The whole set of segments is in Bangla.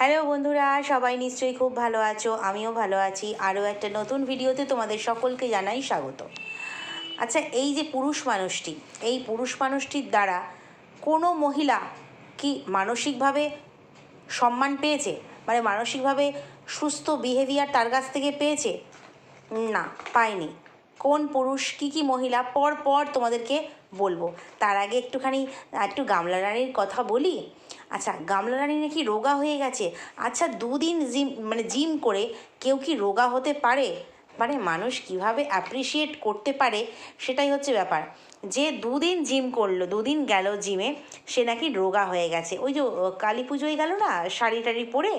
হ্যালো বন্ধুরা, সবাই নিশ্চয়ই খুব ভালো আছো, আমিও ভালো আছি। আরও একটা নতুন ভিডিওতে তোমাদের সকলকে জানাই স্বাগত। আচ্ছা এই যে পুরুষ মানুষটি, এই পুরুষ মানুষটির দ্বারা কোনো মহিলা কি মানসিকভাবে সম্মান পেয়েছে? মানে মানসিকভাবে সুস্থ বিহেভিয়ার তার কাছ থেকে পেয়েছে? না, পায়নি। কোন পুরুষ, কী কী মহিলা পর পর তোমাদেরকে বলব। তার আগে একটুখানি, একটু গামলা রানীর কথা বলি। আচ্ছা গামলা রানী নাকি রোগা হয়ে গেছে? আচ্ছা দুদিন জিম মানে জিম করে কেউ কি রোগা হতে পারে? মানে মানুষ কীভাবে অ্যাপ্রিসিয়েট করতে পারে? সেটাই হচ্ছে ব্যাপার। যে দুদিন জিম করল, দুদিন গেল জিমে, সে নাকি রোগা হয়ে গেছে। ওই যে কালী পুজোয় গেল না, শাড়ি টাড়ি পরে,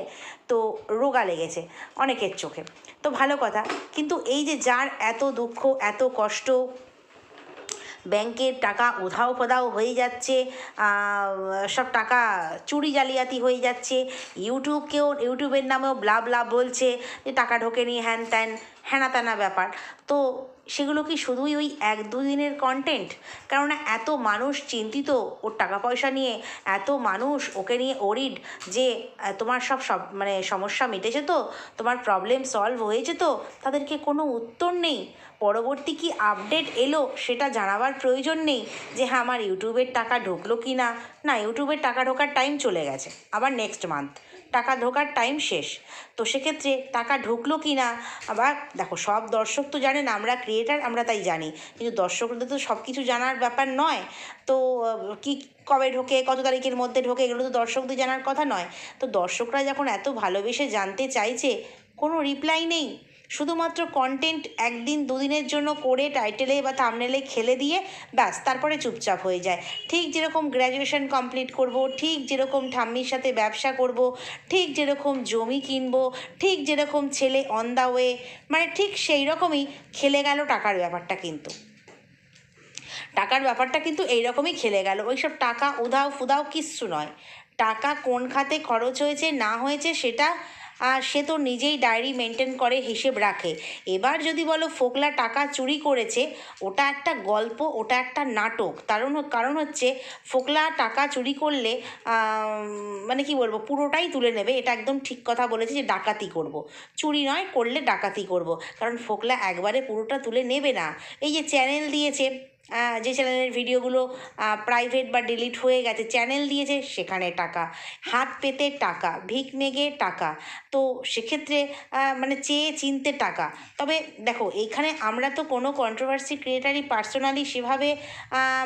তো রোগা লেগেছে অনেকের চোখে। তো ভালো কথা, কিন্তু এই যে যার এত দুঃখ, এত কষ্ট ব্যাংকের টাকা উধাও পোধাও হয়ে যাচ্ছে সব টাকা চুরি জালিয়াতি হয়ে যাচ্ছে। ইউটিউবকেও ইউটিউবের নামেও ব্লা ব্লা বলছে যে টাকা ঢোকেনি হ্যান ত্যান হ্যানা ত্যানা ব্যাপার। তো সেগুলো কি শুধুই ওই এক দুদিনের কন্টেন্ট কেননা এত মানুষ চিন্তিত ওর টাকা পয়সা নিয়ে, এত মানুষ ওকে নিয়ে ওরিড যে তোমার সব সব মানে সমস্যা মিটেছে তো, তোমার প্রবলেম সলভ হয়েছে তো তাদেরকে কোনো উত্তর নেই? পরবর্তী কি আপডেট এলো সেটা জানাবার প্রয়োজন নেই যে হ্যাঁ আমার ইউটিউবের টাকা ঢুকলো কি না না ইউটিউবের টাকা ঢোকার টাইম চলে গেছে। আবার নেক্সট মান্থ টাকা ঢোকার টাইম শেষ। তো সেক্ষেত্রে টাকা ঢুকলো কি না আবার দেখো, সব দর্শক তো জানেন আমরা ক্রিয়েটার আমরা তাই জানি। কিন্তু দর্শকদের তো সব কিছু জানার ব্যাপার নয়। তো কি কবে ঢোকে, কত তারিখের মধ্যে ঢোকে, এগুলো তো দর্শকদের জানার কথা নয়। তো দর্শকরা যখন এত ভালোবেসে জানতে চাইছে, কোনো রিপ্লাই নেই। শুধুমাত্র কন্টেন্ট একদিন দুদিনের জন্য করে টাইটেলে বা থামনেলে খেলে দিয়ে ব্যাস, তারপরে চুপচাপ হয়ে যায়। ঠিক যেরকম গ্র্যাজুয়েশন কমপ্লিট করব, ঠিক যেরকম ঠাম্মির সাথে ব্যবসা করব, ঠিক যেরকম জমি কিনব, ঠিক যেরকম ছেলে অন দ্য ওয়ে মানে ঠিক সেই রকমই খেলে গেল টাকার ব্যাপারটা কিন্তু। টাকার ব্যাপারটা কিন্তু এইরকমই খেলে গেল। ওইসব টাকা উধাও ফুদাও কিচ্ছু নয়। টাকা কোন খাতে খরচ হয়েছে, না হয়েছে, সেটা আহ, সে তো নিজেই ডায়েরি মেনটেন করে হিসেব রাখে এবার যদি বলো ফোকলা টাকা চুরি করেছে ওটা একটা গল্প ওটা একটা নাটক কারণ কারণ হচ্ছে ফোকলা টাকা চুরি করলে মানে কি বলব পুরোটাই তুলে নেবে এটা একদম ঠিক কথা বলেছে যে ডাকাতি করব। চুরি নয় করলে ডাকাতি করব। কারণ ফোকলা একবারে পুরোটা তুলে নেবে না এই যে চ্যানেল দিয়েছে যে চ্যানেলের ভিডিওগুলো প্রাইভেট বা ডিলিট হয়ে গেছে চ্যানেল দিয়েছে, সেখানে টাকা। হাত পেতে টাকা, ভিক মেগে টাকা। তো সেক্ষেত্রে মানে চেয়ে চিনতে টাকা। তবে দেখো এইখানে আমরা তো কোনো কন্ট্রোভার্সি ক্রিয়েটারই পার্সোনালি সেভাবে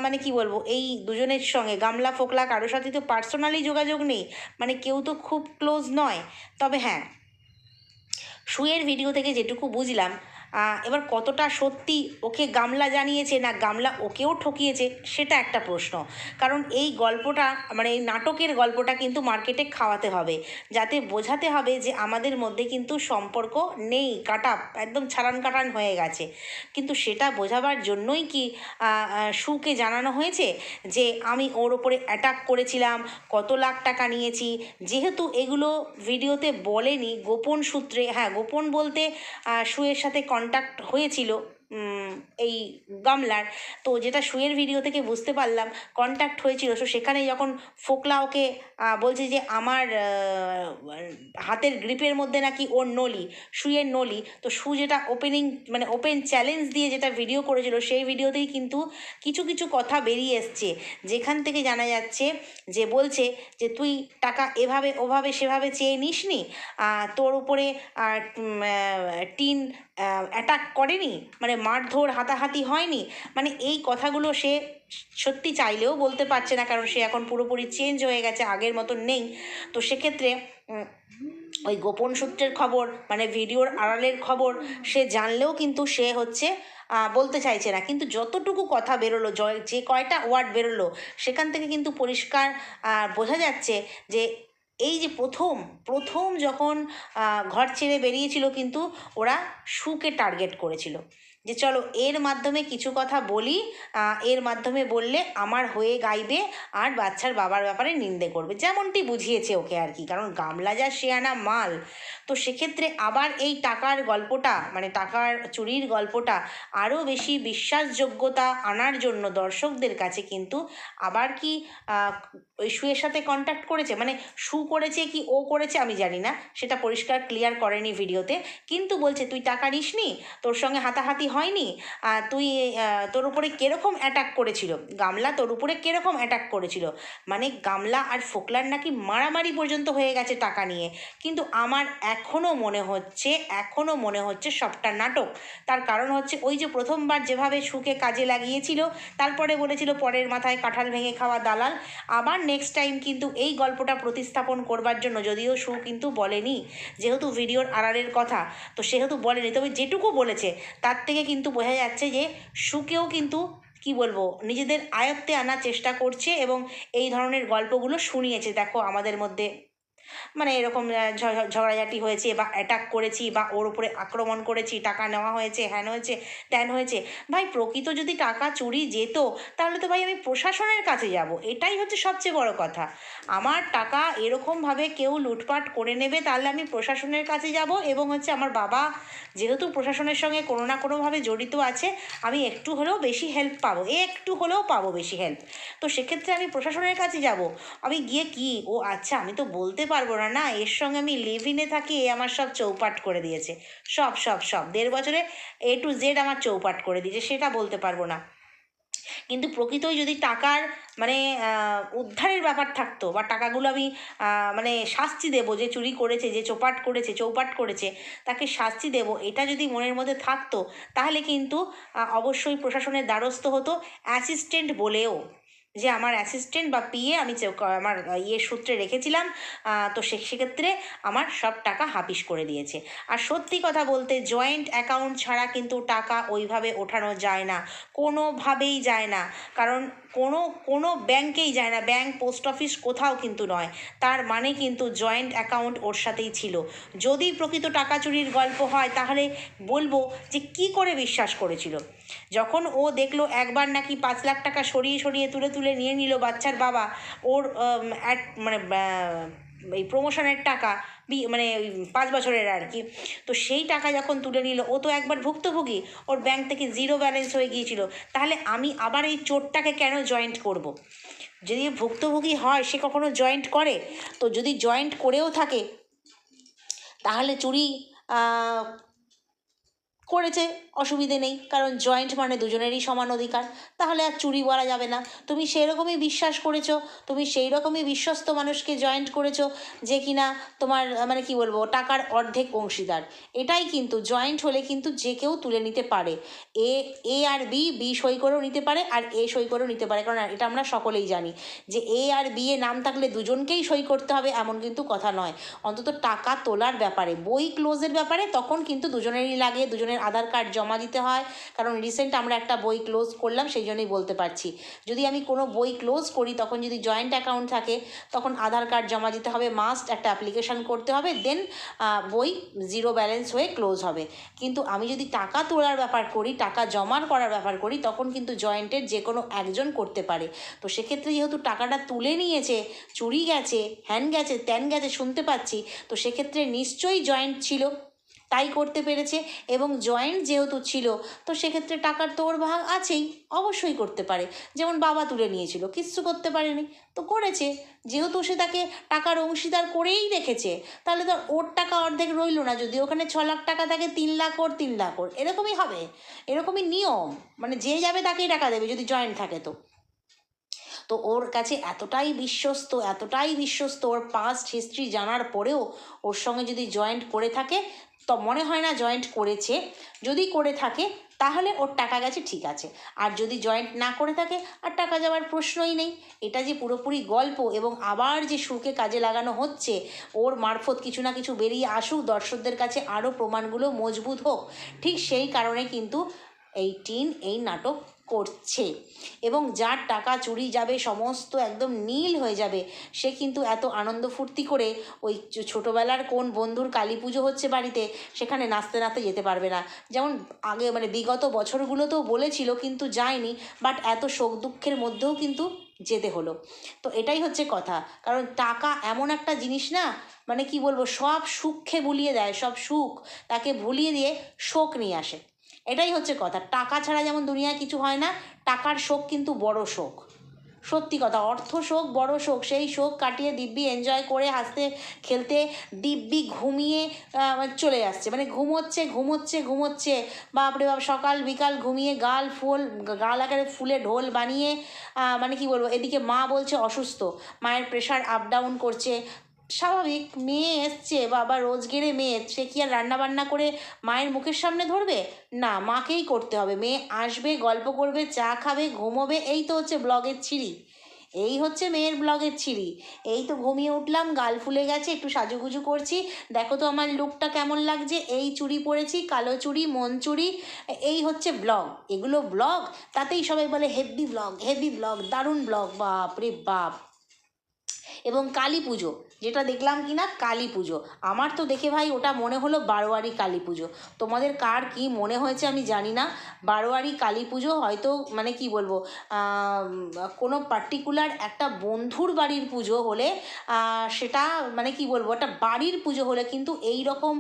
মানে কি বলব, এই দুজনের সঙ্গে, গামলা ফোকলা কারোর সাথে তো পার্সোনালি যোগাযোগ নেই। মানে কেউ তো খুব ক্লোজ নয়। তবে হ্যাঁ শুয়ের ভিডিও থেকে যেটুকু বুঝলাম এবার কতটা সত্যি ওকে গামলা জানিয়েছে না গামলা ওকেও ঠকিয়েছে, সেটা একটা প্রশ্ন। কারণ এই গল্পটা মানে এই নাটকের গল্পটা কিন্তু মার্কেটে খাওয়াতে হবে। যাতে বোঝাতে হবে যে আমাদের মধ্যে কিন্তু সম্পর্ক নেই, কাটা, একদম ছাড়ান কাটান হয়ে গেছে। কিন্তু সেটা বোঝাবার জন্যই কি সুকে জানানো হয়েছে যে আমি ওর ওপরে অ্যাটাক করেছিলাম, কত লাখ টাকা নিয়েছি। যেহেতু এগুলো ভিডিওতে বলেনি, গোপন সূত্রে হ্যাঁ গোপন বলতে সুয়ের সাথে কন্ট্যাক্ট হয়েছিল এই গামলার। তো যেটা সুয়ের ভিডিও থেকে বুঝতে পারলাম কন্ট্যাক্ট হয়েছিল। তো সেখানে যখন ফোকলা ওকে বলছে যে আমার হাতের গ্রিপের মধ্যে নাকি ওর নলি সুয়ের নলি তো সু যেটা ওপেনিং মানে ওপেন চ্যালেঞ্জ দিয়ে যেটা ভিডিও করেছিল সেই ভিডিওতেই কিন্তু কিছু কিছু কথা বেরিয়ে এসছে। যেখান থেকে জানা যাচ্ছে যে বলছে যে তুই টাকা এভাবে ওভাবে সেভাবে চেয়ে নিসনি? আহ, তোর উপরে টিন অ্যাটাক করেনি? মানে মারধর হাতাহাতি হয়নি? মানে এই কথাগুলো সে সত্যি চাইলেও বলতে পারছে না, কারণ সে এখন পুরোপুরি চেঞ্জ হয়ে গেছে, আগের মতন নেই। তো সেক্ষেত্রে ওই গোপন সূত্রের খবর মানে ভিডিওর আড়ালের খবর, সে জানলেও কিন্তু সে হচ্ছে বলতে চাইছে না। কিন্তু যতটুকু কথা বেরোলো, জয়, যে কয়টা ওয়ার্ড বেরোলো, সেখান থেকে কিন্তু পরিষ্কার বোঝা যাচ্ছে যে এই যে প্রথম প্রথম যখন ঘর ছেড়ে বেরিয়েছিল কিন্তু ওরা সুকে টার্গেট করেছিল। যে চলো এর মাধ্যমে কিছু কথা বলি এর মাধ্যমে বললে আমার হয়ে গাইবে আর বাচ্চার বাবার ব্যাপারে নিন্দে করবে। যেমনটি বুঝিয়েছে ওকে আর কি, কারণ গামলা যা শেয়ানা মাল। তো সেক্ষেত্রে আবার এই টাকার গল্পটা মানে টাকার চুরির গল্পটা আরও বেশি বিশ্বাসযোগ্যতা আনার জন্য দর্শকদের কাছে কিন্তু আবার কি ওই শুয়ের সাথে কন্ট্যাক্ট করেছে? মানে শু করেছে কি, ও করেছে আমি জানি না, সেটা পরিষ্কার ক্লিয়ার করেনি ভিডিওতে কিন্তু বলছে, তুই টাকা নিসনি? তোর সঙ্গে হাতাহাতি হয়নি? তুই তোর উপরে কীরকম অ্যাটাক করেছিল? গামলা তোর উপরে কীরকম অ্যাটাক করেছিল? মানে গামলা আর ফোকলার নাকি মারামারি পর্যন্ত হয়ে গেছে টাকা নিয়ে। কিন্তু আমার এখনও মনে হচ্ছে এখনও মনে হচ্ছে সবটা নাটক। তার কারণ হচ্ছে ওই যে প্রথমবার যেভাবে সুকে কাজে লাগিয়েছিল, তারপরে বলেছিল পরের মাথায় কাঁঠাল ভেঙে খাওয়া দালাল। আবার নেক্সট টাইম কিন্তু এই গল্পটা প্রতিস্থাপন করবার জন্য যদিও সু কিন্তু বলেনি, যেহেতু ভিডিওর আড়ালের কথা। তো সেহেতু বলেনি। তবে যেটুকু বলেছে, তার থেকে কিন্তু বোঝা যাচ্ছে যে সুকেও কিন্তু, কি বলব, নিজেদের আয়ত্তে আনার চেষ্টা করছে এবং এই ধরনের গল্পগুলো শুনিয়েছে। দেখো, আমাদের মধ্যে মানে এরকম ঝগড়াঝাটি হয়েছে বা অ্যাটাক করেছি বা ওর উপরে আক্রমণ করেছি, টাকা নেওয়া হয়েছে হ্যান হয়েছে, ত্যান হয়েছে, ভাই প্রকৃত যদি টাকা চুরি যেত, তাহলে তো ভাই আমি প্রশাসনের কাছে যাব। এটাই হচ্ছে সবচেয়ে বড় কথা। আমার টাকা এরকমভাবে কেউ লুটপাট করে নেবে, তাহলে আমি প্রশাসনের কাছে যাব এবং হচ্ছে আমার বাবা যেহেতু প্রশাসনের সঙ্গে কোনো না কোনোভাবে জড়িত আছে, আমি একটু হলেও বেশি হেল্প পাবো একটু হলেও পাবো বেশি হেল্প তো সেক্ষেত্রে আমি প্রশাসনের কাছে যাব। আমি গিয়ে কি? ও আচ্ছা আমি তো বলতে পারব না। না, এর সঙ্গে আমি লিভ ইনে থাকি, এ আমার সব চৌপাট করে দিয়েছে। সব সব সব। দেড় বছরে এ টু জেড আমার চৌপাট করে দিয়েছে, সেটা বলতে পারব না। কিন্তু প্রকৃতই যদি টাকার মানে উদ্ধারের ব্যাপার থাকতো বা টাকাগুলো আমি মানে শাস্তি দেবো, যে চুরি করেছে, যে চৌপাট করেছে চৌপাট করেছে, তাকে শাস্তি দেব, এটা যদি মনের মধ্যে থাকতো, তাহলে কিন্তু অবশ্যই প্রশাসনের দ্বারস্থ হতো অ্যাসিস্ট্যান্ট বলেও। যে আমার অ্যাসিস্ট্যান্ট বা পিএ আমি আমার ইয়ে সূত্রে রেখেছিলাম তো সে সেক্ষেত্রে আমার সব টাকা হাপিস করে দিয়েছে। আর সত্যি কথা বলতে জয়েন্ট অ্যাকাউন্ট ছাড়া কিন্তু টাকা ওইভাবে ওঠানো যায় না। কোনোভাবেই যায় না। কারণ কোনো কোনো ব্যাংকেই যায় না। ব্যাংক, পোস্ট অফিস কোথাও কিন্তু নয়। তার মানে কিন্তু জয়েন্ট অ্যাকাউন্ট ওর সাথেই ছিল। যদি প্রকৃত টাকা চুরির গল্প হয়, তাহলে বলব যে কি করে বিশ্বাস করেছিল? যখন ও দেখল একবার নাকি পাঁচ লাখ টাকা সরিয়ে সরিয়ে তুলে তুলে নিয়ে নিল বাচ্চার বাবা, ওর মানে এই প্রমোশনের টাকা মানে পাঁচ বছরের আর কি। তো সেই টাকা যখন তুলে নিল, ও তো একবার ভুক্তভোগী, ওর ব্যাংক থেকে জিরো ব্যালেন্স হয়ে গিয়েছিল। তাহলে আমি আবার এই চোরটাকে কেন জয়েন্ট করব। যদি ভুক্তভোগী হয়, সে কখনো জয়েন্ট করে? তো যদি জয়েন্ট করেও থাকে, তাহলে চুরি করেছে, অসুবিধে নেই। কারণ জয়েন্ট মানে দুজনেরই সমান অধিকার। তাহলে আর চুরি বলা যাবে না। তুমি সেই রকমই বিশ্বাস করেছ, তুমি সেই রকমই বিশ্বস্ত মানুষকে জয়েন্ট করেছ যে কিনা তোমার মানে কি বলব, টাকার অর্ধেক অংশীদার। এটাই কিন্তু জয়েন্ট হলে কিন্তু যে কেউ তুলে নিতে পারে। এ এ আর বি বি সই করেও নিতে পারে আর এ সই করেও নিতে পারে। কারণ এটা আমরা সকলেই জানি যে এ আর বি এ নাম থাকলে দুজনকেই সই করতে হবে, এমন কিন্তু কথা নয়। অন্তত টাকা তোলার ব্যাপারে, বই ক্লোজের ব্যাপারে তখন কিন্তু দুজনেরই লাগে, দুজনের আধার কার্ড জমা দিতে হয়। কারণ রিসেন্ট আমরা একটা বই ক্লোজ করলাম, সেই জন্যই বলতে পারছি। যদি আমি কোনো বই ক্লোজ করি, তখন যদি জয়েন্ট অ্যাকাউন্ট থাকে, তখন আধার কার্ড জমা দিতে হবে মাস্ট একটা অ্যাপ্লিকেশন করতে হবে দেন বই জিরো ব্যালেন্স হয়ে ক্লোজ হবে। কিন্তু আমি যদি টাকা তোলার ব্যাপার করি, টাকা জমার করার ব্যাপার করি, তখন কিন্তু জয়েন্টের যে কোনো একজন করতে পারে। তো সেক্ষেত্রে যেহেতু টাকাটা তুলে নিয়েছে, চুরি গেছে হ্যান গেছে, ত্যান গেছে, শুনতে পাচ্ছি, তো সেক্ষেত্রে নিশ্চয়ই জয়েন্ট ছিল। তাই করতে পেরেছে এবং জয়েন্ট যেহেতু ছিল, তো সেক্ষেত্রে টাকার তোর ভাগ আছেই, অবশ্যই করতে পারে। যেমন বাবা তুলে নিয়েছিল, কিচ্ছু করতে পারেনি। তো করেছে, যেহেতু সে তাকে টাকার অংশীদার করেই রেখেছে, তাহলে তো ওর টাকা অর্ধেক রইল না, যদি ওখানে ছ লাখ টাকা থাকে, তিন লাখ ওর, তিন লাখ ওর। এরকমই হবে, এরকমই নিয়ম মানে যে যাবে তাকেই টাকা দেবে, যদি জয়েন্ট থাকে তো। তো ওর কাছে এতটাই বিশ্বস্ত এতটাই বিশ্বস্ত ওর পাস্ট হিস্ট্রি জানার পরেও, ওর সঙ্গে যদি জয়েন্ট করে থাকে তো মনে হয় না জয়েন্ট করেছে। যদি করে থাকে, তাহলে ওর টাকা গেছে, ঠিক আছে। আর যদি জয়েন্ট না করে থাকে, আর টাকা যাওয়ার প্রশ্নই নেই। এটা যে পুরোপুরি গল্প এবং আবার যে সুরকে কাজে লাগানো হচ্ছে, ওর মারফত কিছু না কিছু বেরিয়ে আসুক, দর্শকদের কাছে আরও প্রমাণগুলো মজবুত হোক। ঠিক সেই কারণে কিন্তু এই টিন, এই নাটক করছে। এবং যার টাকা চুরি যাবে, সমস্ত একদম নীল হয়ে যাবে, সে কিন্তু এত আনন্দ ফুর্তি করে ওই ছোটোবেলার কোন বন্ধুর কালী পুজো হচ্ছে বাড়িতে, সেখানে নাচতে নাচতে যেতে পারবে না। যেমন আগে মানে বিগত বছরগুলোতেও বলেছিল, কিন্তু যায়নি বাট এত শোক দুঃখের মধ্যেও কিন্তু যেতে হলো। তো এটাই হচ্ছে কথা। কারণ টাকা এমন একটা জিনিস না মানে কি বলব, সব সুখে ভুলিয়ে দেয়, সব সুখ তাকে ভুলিয়ে দিয়ে শোক নিয়ে আসে। এটাই হচ্ছে কথা। টাকা ছাড়া যেমন দুনিয়ায় কিছু হয় না টাকার শোক কিন্তু বড় শোক। সত্যি কথা অর্থ শোক বড় শোক। সেই শোক কাটিয়ে দিব্যি এনজয় করে হাসতে খেলতে দিব্যি ঘুমিয়ে আহ, চলে আসছে। মানে ঘুমোচ্ছে ঘুমোচ্ছে ঘুমোচ্ছে। বাপরে বাপ সকাল বিকাল ঘুমিয়ে গাল ফুল গাল আকারে ফুলে ঢোল বানিয়ে মানে কি বলব এদিকে মা বলছে অসুস্থ। মায়ের প্রেশার আপ ডাউন করছে। স্বাভাবিক, মেয়ে এসছে, বাবা রোজগেরে মেয়ে, সে কি আর রান্না বান্না করে মায়ের মুখের সামনে ধরবে? না, মাকেই করতে হবে, মেয়ে আসবে, গল্প করবে, চা খাবে, ঘুমোবে, এই তো হচ্ছে ব্লগের ছিঁড়ি এই হচ্ছে মেয়ের ব্লগের ছিঁড়ি এই তো ঘুমিয়ে উঠলাম, গাল ফুলে গেছে, একটু সাজুগুজু করছি। দেখো তো আমার লুকটা কেমন লাগছে, এই চুড়ি পরেছি, কালো চুড়ি, মন চুড়ি, এই হচ্ছে ব্লগ। এগুলো ব্লগ? তাতেই সবাই বলে হেভি ব্লগ হেভি ব্লগ, দারুণ ব্লগ বাপ রে বাপ। এবং কালী পুজো। যেটা দেখলাম কি না কালী পুজো। আমার তো দেখে ভাই ওটা মনে হলো বারোয়ারি কালী পুজো। তোমাদের কার কি মনে হয়েছে আমি জানি না। বারোয়ারি কালী পুজো হয়তো মানে কি বলব কোনো পার্টিকুলার একটা বন্ধুর বাড়ির পুজো হলে সেটা মানে কি বলব, একটা বাড়ির পুজো হলে কিন্তু এই রকম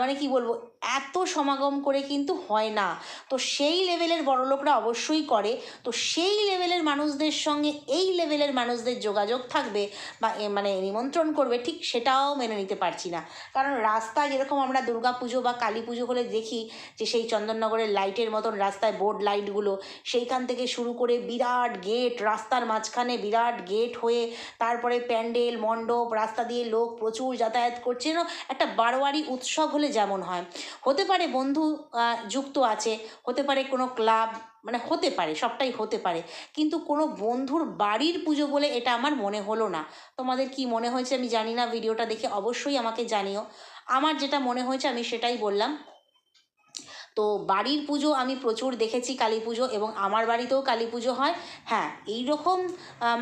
মানে কি বলব এত সমাগম করে কিন্তু হয় না। তো সেই লেভেলের বড়লোকরা অবশ্যই করে। তো সেই লেভেলের মানুষদের সঙ্গে এই লেভেলের মানুষদের যোগাযোগ থাকবে বা মানে নিমন্ত্রণ করবে, ঠিক সেটাও মেনে নিতে পারছি না। কারণ রাস্তায় যেরকম আমরা দুর্গা পুজো বা কালী পুজো হলে দেখি যে সেই চন্দননগরের লাইটের মতন রাস্তায় বোর্ড লাইটগুলো সেইখান থেকে শুরু করে বিরাট গেট রাস্তার মাঝখানে বিরাট গেট হয়ে তারপরে প্যান্ডেল, মণ্ডপ, রাস্তা দিয়ে লোক প্রচুর যাতায়াত করছে। একটা বারোয়ারি উৎসব হলে যেমন হয়। হতে পারে বন্ধু যুক্ত আছে, হতে পারে কোনো ক্লাব মানে হতে পারে, সবটাই হতে পারে। কিন্তু কোনো বন্ধুর বাড়ির পুজো বলে এটা আমার মনে হলো না। তোমাদের কি মনে হয়েছে আমি জানি না, ভিডিওটা দেখে অবশ্যই আমাকে জানিও। আমার যেটা মনে হয়েছে আমি সেটাই বললাম। তো বাড়ির পুজো আমি প্রচুর দেখেছি কালী পুজো এবং আমার বাড়িতেও কালী পুজো হয়। হ্যাঁ এই রকম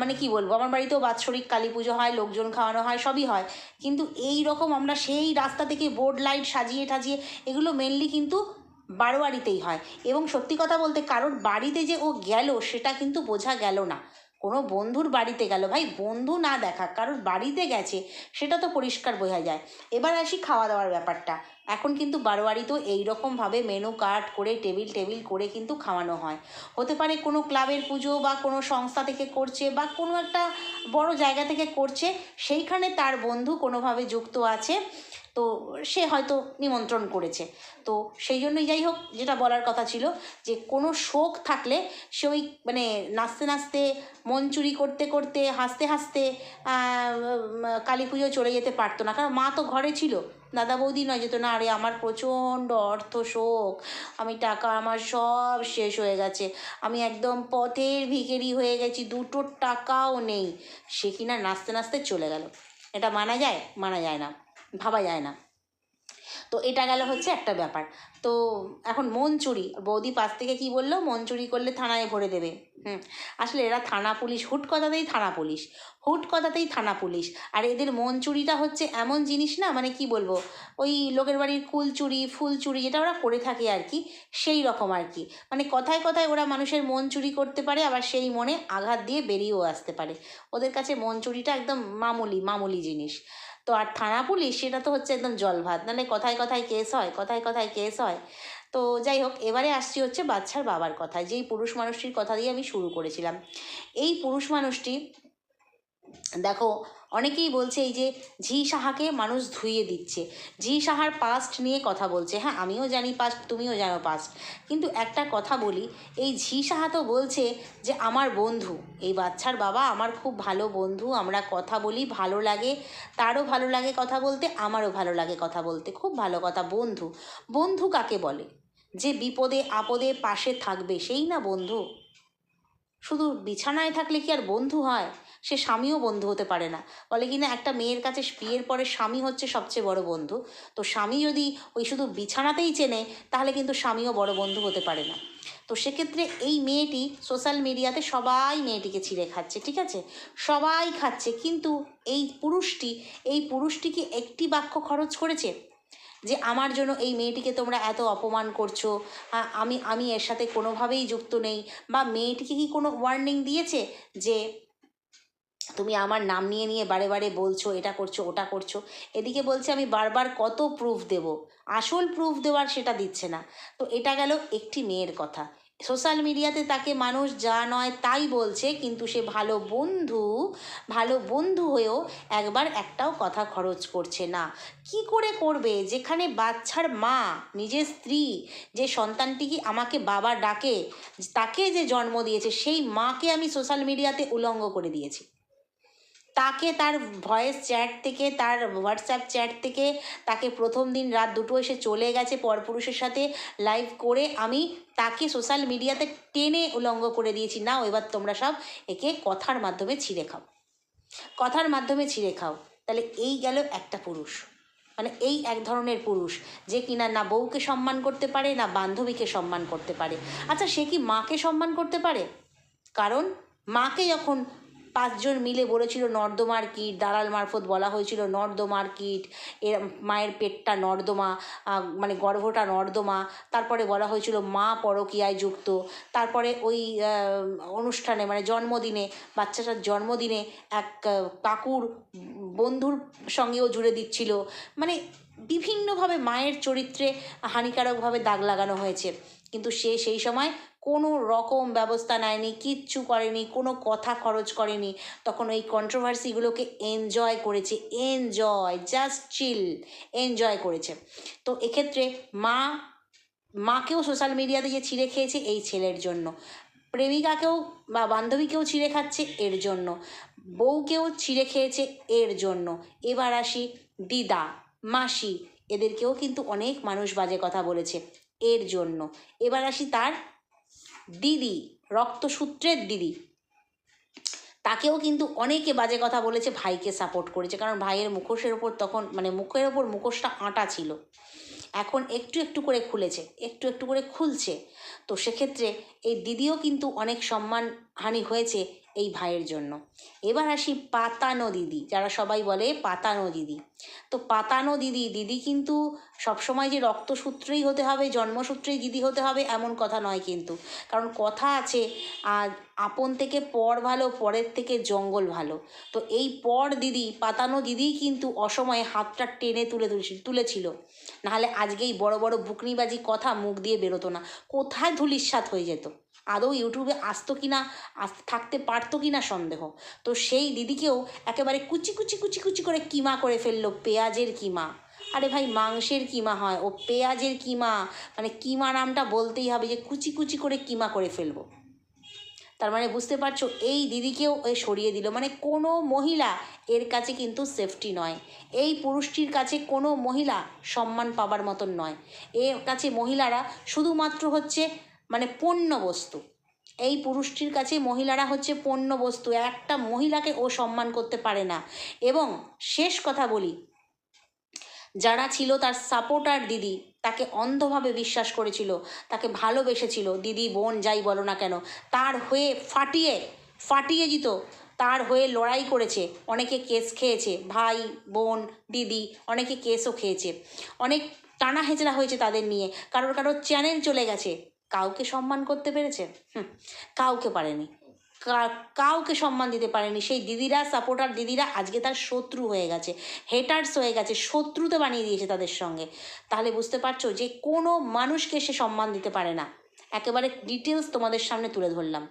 মানে কি বলব, আমার বাড়িতেও বাৎসরিক কালী পুজো হয়, লোকজন খাওয়ানো হয়, সবই হয়। কিন্তু এই রকম আমরা সেই রাস্তা থেকে বোর্ড লাইট সাজিয়ে টাজিয়ে এগুলো মেনলি কিন্তু বারোয়ারিতেই হয়। এবং সত্যি কথা বলতে কারোর বাড়িতে যে ও গেল, সেটা কিন্তু বোঝা গেল না। কোনো বন্ধুর বাড়িতে গেল, ভাই বন্ধু না দেখা, কারোর বাড়িতে গেছে সেটা তো পরিষ্কার বোঝা যায়। এবার আসি খাওয়া দাওয়ার ব্যাপারটা। এখন কিন্তু বারোয়ারিতেও এইরকমভাবে মেনু কার্ড করে টেবিল টেবিল করে কিন্তু খাওয়ানো হয়। হতে পারে কোনো ক্লাবের পুজো বা কোনো সংস্থা থেকে করছে বা কোনো একটা বড় জায়গা থেকে করছে, সেইখানে তার বন্ধু কোনোভাবে যুক্ত আছে। তো সে হয়তো নিমন্ত্রণ করেছে। তো সেই জন্যই যাই হোক, যেটা বলার কথা ছিল যে কোনো শোক থাকলে সে ওই মানে নাচতে নাচতে, মন চুরি করতে করতে, হাসতে হাসতে কালী পুজো চলে যেতে পারতো না। কারণ মা তো ঘরে ছিল। দাদা বৌদি নয় যেত না আরে আমার প্রচণ্ড অর্থ শোক। আমি টাকা, আমার সব শেষ হয়ে গেছে। আমি একদম পথের ভিখারি হয়ে গেছি, দুটো টাকাও নেই। সে কিনা নাচতে নাচতে চলে গেল। এটা মানা যায়? মানা যায় না। ভাবা যায় না। তো এটা গেল হচ্ছে একটা ব্যাপার। তো এখন মন চুরি বৌদি পাশ থেকে কি বলল? মন চুরি করলে থানায় ভরে দেবে। হুম, আসলে এরা থানা পুলিশ, হুট কথাতেই থানা পুলিশ। হুট কথাতেই থানা পুলিশ। আর এদের মন চুরিটা হচ্ছে এমন জিনিস না মানে কি বলব? ওই লোকের বাড়ির কুল চুরি ফুল চুরি যেটা ওরা করে থাকে আর কি, সেই রকম আর কি। মানে কথায় কথায় ওরা মানুষের মন চুরি করতে পারে, আবার সেই মনে আঘাত দিয়ে বেরিয়েও আসতে পারে। ওদের কাছে মন চুরিটা একদম মামুলি মামুলি জিনিস। তো আর থানা পুলিশ সেটা তো হচ্ছে একদম জল ভাত নাহলে কথায় কথায় কেস হয়, কথায় কথায় কেস হয়। তো যাই হোক, এবারে আসছি হচ্ছে বাচ্চার বাবার কথা যেই পুরুষ মানুষটির কথা দিয়ে আমি শুরু করেছিলাম। এই পুরুষ মানুষটি দেখো, অনেকেই বলছে এই যে ঝি সাহাকে মানুষ ধুইয়ে দিচ্ছে। ঝি সাহার পাস্ট নিয়ে কথা বলছে। হ্যাঁ আমিও জানি পাস্ট তুমিও জানো পাস্ট কিন্তু একটা কথা বলি, এই ঝি সাহা তো বলছে যে আমার বন্ধু, এই বাচ্চার বাবা আমার খুব ভালো বন্ধু, আমরা কথা বলি, ভালো লাগে, তারও ভালো লাগে কথা বলতে, আমারও ভালো লাগে কথা বলতে, খুব ভালো কথা, বন্ধু। বন্ধু কাকে বলে? যে বিপদে, আপদে পাশে থাকবে, সেই না বন্ধু? শুধু বিছানায় থাকলে কি আর বন্ধু হয়? সে স্বামীও বন্ধু হতে পারে না। বলে কি না একটা মেয়ের কাছে বিয়ের পরে স্বামী হচ্ছে সবচেয়ে বড় বন্ধু। তো স্বামী যদি ওই শুধু বিছানাতেই চেনে, তাহলে কিন্তু স্বামীও বড় বন্ধু হতে পারে না। তো সেক্ষেত্রে এই মেয়েটি সোশ্যাল মিডিয়াতে সবাই মেয়েটিকে ছিঁড়ে খাচ্ছে, ঠিক আছে? সবাই খাচ্ছে, কিন্তু এই পুরুষটি এই পুরুষটি কি একটি বাক্য খরচ করেছে? যে আমার জন্য এই মেয়েটিকে তোমরা এত অপমান করছ আমি আমি এর সাথে কোনোভাবেই যুক্ত নেই, বা মেয়েটিকে কি কোনো ওয়ার্নিং দিয়েছে যে তুমি আমার নাম নিয়ে নিয়ে বারে বারে বলছো, এটা করছ, ওটা করছ। এদিকে বলছে, আমি বারবার কত প্রুফ দেব? আসল প্রুফ দেওয়ার সেটা দিচ্ছে না। তো এটা গেল একটি মেয়ের কথা। সোশ্যাল মিডিয়াতে তাকে মানুষ যা নয় তাই বলছে, কিন্তু সে ভালো বন্ধু ভালো বন্ধু হয়েও একবার একটাও কথা খরচ করছে না। কি করে করবে? যেখানে বাচ্চার মা, নিজের স্ত্রী, যে সন্তানটিকে আমাকে বাবা ডাকে, তাকে যে জন্ম দিয়েছে, সেই মাকে আমি সোশ্যাল মিডিয়াতে উলঙ্গ করে দিয়েছি। তাকে তার ভয়েস চ্যাট থেকে, তার হোয়াটসঅ্যাপ চ্যাট থেকে, তাকে প্রথম দিন রাত দুটো এসে চলে গেছে পরপুরুষের সাথে লাইভ করে আমি তাকে সোশ্যাল মিডিয়াতে টেনে উলঙ্গ করে দিয়েছি। নাও, এবার তোমরা সব একে কথার মাধ্যমে ছিঁড়ে খাও। কথার মাধ্যমে ছিঁড়ে খাও। তাহলে এই গেল একটা পুরুষ। মানে এই এক ধরনের পুরুষ, যে কিনা না বউকে সম্মান করতে পারে, না বান্ধবীকে সম্মান করতে পারে। আচ্ছা সে কি মাকে সম্মান করতে পারে? কারণ মাকে যখন পাঁচজন মিলে বলেছিল, নর্দমার কীট, দালাল মারফত বলা হয়েছিল, নর্দমার কীট, এর মায়ের পেটটা নর্দমা মানে গর্ভটা নর্দমা। তারপরে বলা হয়েছিল, মা পরকীয়ায় যুক্ত। তারপরে ওই অনুষ্ঠানে মানে জন্মদিনে, বাচ্চাটার জন্মদিনে এক কাকুর বন্ধুর সঙ্গেও জুড়ে দিচ্ছিল। মানে বিভিন্নভাবে মায়ের চরিত্রে হানিকারকভাবে দাগ লাগানো হয়েছে। কিন্তু সে সেই সময় কোনো রকম ব্যবস্থা নেয়নি, কিচ্ছু করেনি, কোনো কথা খরচ করেনি। তখন ওই কন্ট্রোভার্সিগুলোকে এনজয় করেছে এনজয় জাস্ট চিল এনজয় করেছে। তো এক্ষেত্রে মা, মাকেও সোশ্যাল মিডিয়াতে যে ছিঁড়ে খেয়েছে, এই ছেলের জন্য। প্রেমিকাকেও বা বান্ধবীকেও ছিঁড়ে খাচ্ছে, এর জন্য। বউকেও ছিঁড়ে খেয়েছে, এর জন্য। এবার আসি দিদা, মাসি, এদেরকেও কিন্তু অনেক মানুষ বাজে কথা বলেছে, এর জন্য। এবার আসি তার দিদি, রক্তসূত্রের দিদি। তাকেও কিন্তু অনেকে বাজে কথা বলেছে, ভাইকে সাপোর্ট করেছে, কারণ ভাইয়ের মুখোশের ওপর তখন মানে মুখের ওপর মুখোশটা আঁটা ছিল। এখন একটু একটু করে খুলেছে, একটু একটু করে খুলছে। তো সেক্ষেত্রে এই দিদিও কিন্তু অনেক সম্মানহানি হয়েছে এই ভাইয়ের জন্য। এবার আসি পাতানো দিদি, যারা সবাই বলে পাতানো দিদি। তো পাতানো দিদি দিদি কিন্তু সবসময় যে রক্তসূত্রেই হতে হবে, জন্মসূত্রেই দিদি হতে হবে, এমন কথা নয় কিন্তু। কারণ কথা আছে আর আপন থেকে পর ভালো, পরের থেকে জঙ্গল ভালো। তো এই পর দিদি, পাতানো দিদিই কিন্তু অসময়ে হাতটা টেনে তুলে তুলেছিল তুলেছিল। নাহলে আজকেই বড় বড় বুকনিবাজি কথা মুখ দিয়ে বেরোতো না। কোথায় ধুলিস্বাদ হয়ে যেত? আদৌ ইউটিউবে আসতো কি না আস, থাকতে পারতো কি না সন্দেহ। তো সেই দিদিকেও একেবারে কুচি কুচি কুচি কুচি করে কিমা করে ফেলল, পেঁয়াজের কিমা। আরে ভাই, মাংসের কিমা হয়, ও পেঁয়াজের কিমা। মানে কিমা নামটা বলতেই হবে যে কুচি কুচি করে কিমা করে ফেলব। তার মানে বুঝতে পারছ, এই দিদিকেও এ সরিয়ে দিল। মানে কোনো মহিলা এর কাছে কিন্তু সেফটি নয়। এই পুরুষটির কাছে কোনো মহিলা সম্মান পাবার মতন নয়। এর কাছে মহিলারা শুধুমাত্র হচ্ছে মানে পণ্য বস্তু। এই পুরুষটির কাছে মহিলারা হচ্ছে পণ্য বস্তু। একটা মহিলাকে ও সম্মান করতে পারে না। এবং শেষ কথা বলি, যারা ছিল তার সাপোর্টার দিদি, তাকে অন্ধভাবে বিশ্বাস করেছিল, তাকে ভালোবেসেছিল, দিদি, বোন, যাই বলো না কেন। তার হয়ে ফাটিয়ে ফাটিয়ে দিত তার হয়ে লড়াই করেছে। অনেকে কেস খেয়েছে, ভাই, বোন, দিদি, অনেকে কেসও খেয়েছে। অনেক টানা হেঁচড়া হয়েছে তাদের নিয়ে। কারোর কারোর চ্যানেল চলে গেছে। কাউকে সম্মান করতে পেরেছে কাউকে পারেনি। কাউকে সম্মান দিতে পারেনি। সেই দিদিরা সাপোর্টার দিদিরা আজকে তার শত্রু হয়ে গেছে। হেটার্স হয়ে গেছে, শত্রুতে বানিয়ে দিয়েছে তাদের সঙ্গে। তাহলে বুঝতে পারছ যে কোনো মানুষকে সে সম্মান দিতে পারে না। একেবারে ডিটেলস তোমাদের সামনে তুলে ধরলাম।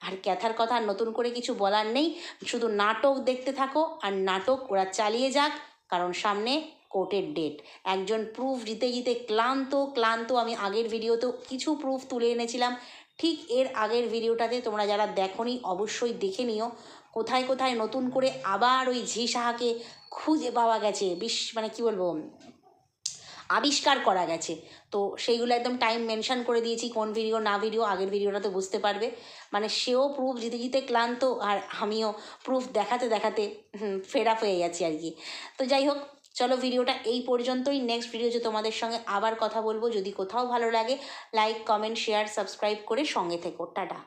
আর ক্যাথার কথা নতুন করে কিছু বলার নেই। শুধু নাটক দেখতে থাকো আর নাটক ওরা চালিয়ে যাক। কারণ সামনে কোর্টের ডেট একজন প্রুফ জিতে জিতে ক্লান্ত ক্লান্ত, আমি আগের ভিডিওতেও কিছু প্রুফ তুলে এনেছিলাম। ঠিক এর আগের ভিডিওটাতে তোমরা যারা দেখোনি, অবশ্যই দেখে নিও। কোথায় কোথায় নতুন করে আবার ওই ঝি সাহাকে খুঁজে পাওয়া গেছে, বিশ মানে কি বলব, আবিষ্কার করা গেছে। তো সেইগুলো একদম টাইম মেনশান করে দিয়েছি, কোন ভিডিও না ভিডিও আগের ভিডিওটা তো বুঝতে পারবে। মানে সেও প্রুফ জিতে জিতে ক্লান্ত, আর আমিও প্রুফ দেখাতে দেখাতে ফেড আপ হয়ে গেছি আর কি। তো যাই হোক চলো ভিডিওটা এই পর্যন্তই। নেক্সট ভিডিওতে তোমাদের সঙ্গে আবার কথা বলব। যদি কোথাও ভালো লাগে লাইক কমেন্ট শেয়ার সাবস্ক্রাইব করে সঙ্গে থেকো। টাটা।